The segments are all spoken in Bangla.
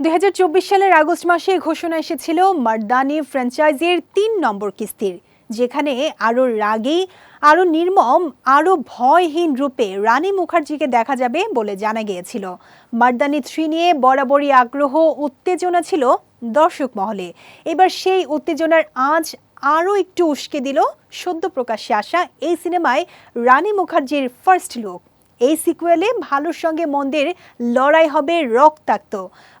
দুই হাজার চব্বিশ সালের আগস্ট মাসে ঘোষণা এসেছিল মার্দানি ফ্র্যাঞ্চাইজির তিন নম্বর কিস্তির, যেখানে আরও রাগী, আরও নির্মম, আরও ভয়হীন রূপে রানী মুখার্জিকে দেখা যাবে বলে জানা গিয়েছিল। মার্দানি থ্রি নিয়ে বরাবরই আগ্রহ, উত্তেজনা ছিল দর্শক মহলে। এবার সেই উত্তেজনার আজ আরও একটু উস্কে দিল সদ্য প্রকাশ্যে আসা এই সিনেমায় রানী মুখার্জির ফার্স্ট লুক। এই সিকুয়েলে ভালোর সঙ্গে মন্দের লড়াই হবে রক্তাক্ত।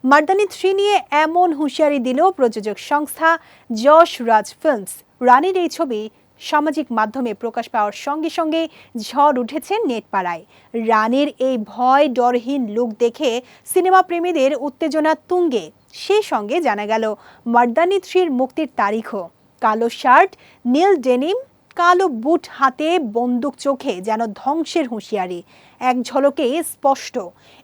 মার্দানি থ্রি নিয়ে এমন হুঁশিয়ারি দিল প্রযোজক সংস্থা যশ রাজ ফিল্মস রানীর এই ছবি সামাজিক মাধ্যমে প্রকাশ পাওয়ার সঙ্গে সঙ্গে ঝড় উঠেছে নেটপাড়ায়। রানীর এই ভয় ডরহীন লুক দেখে সিনেমা প্রেমীদের উত্তেজনা তুঙ্গে। সেই সঙ্গে জানা গেল, মার্দানি থ্রির মুক্তির তারিখও। কালো শার্ট নীল ডেনিম কালো বুট হাতে বন্দুক চোখে যেন ধ্বংসের হুঁশিয়ারি। এক ঝলকে স্পষ্ট।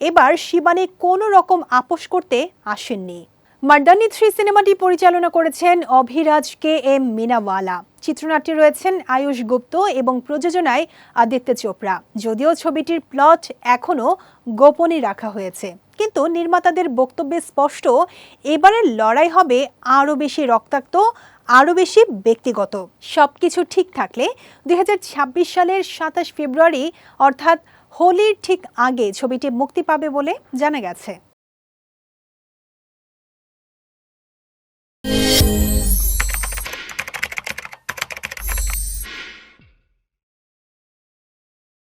এবার শিবানী কোনো রকম আপোষ করতে আসেননি। মার্দানি থ্রি সিনেমাটি পরিচালনা করেছেন অভিরাজ কে এম মিনাওয়ালা। চিত্রনাট্যে রয়েছেন আয়ুষ গুপ্ত এবং প্রযোজনায় আদিত্য চোপড়া। যদিও ছবিটির প্লট এখনও গোপনে রাখা হয়েছে। কিন্তু নির্মাতাদের বক্তব্যে স্পষ্ট, এবারের লড়াই হবে আরও বেশি রক্তাক্ত, আরও বেশি ব্যক্তিগত। সব কিছু ঠিক থাকলে দুই হাজার ছাব্বিশ সালের সাতাশ ফেব্রুয়ারি, অর্থাৎ হোলির ঠিক আগে ছবিটি মুক্তি পাবে বলে জানা গেছে।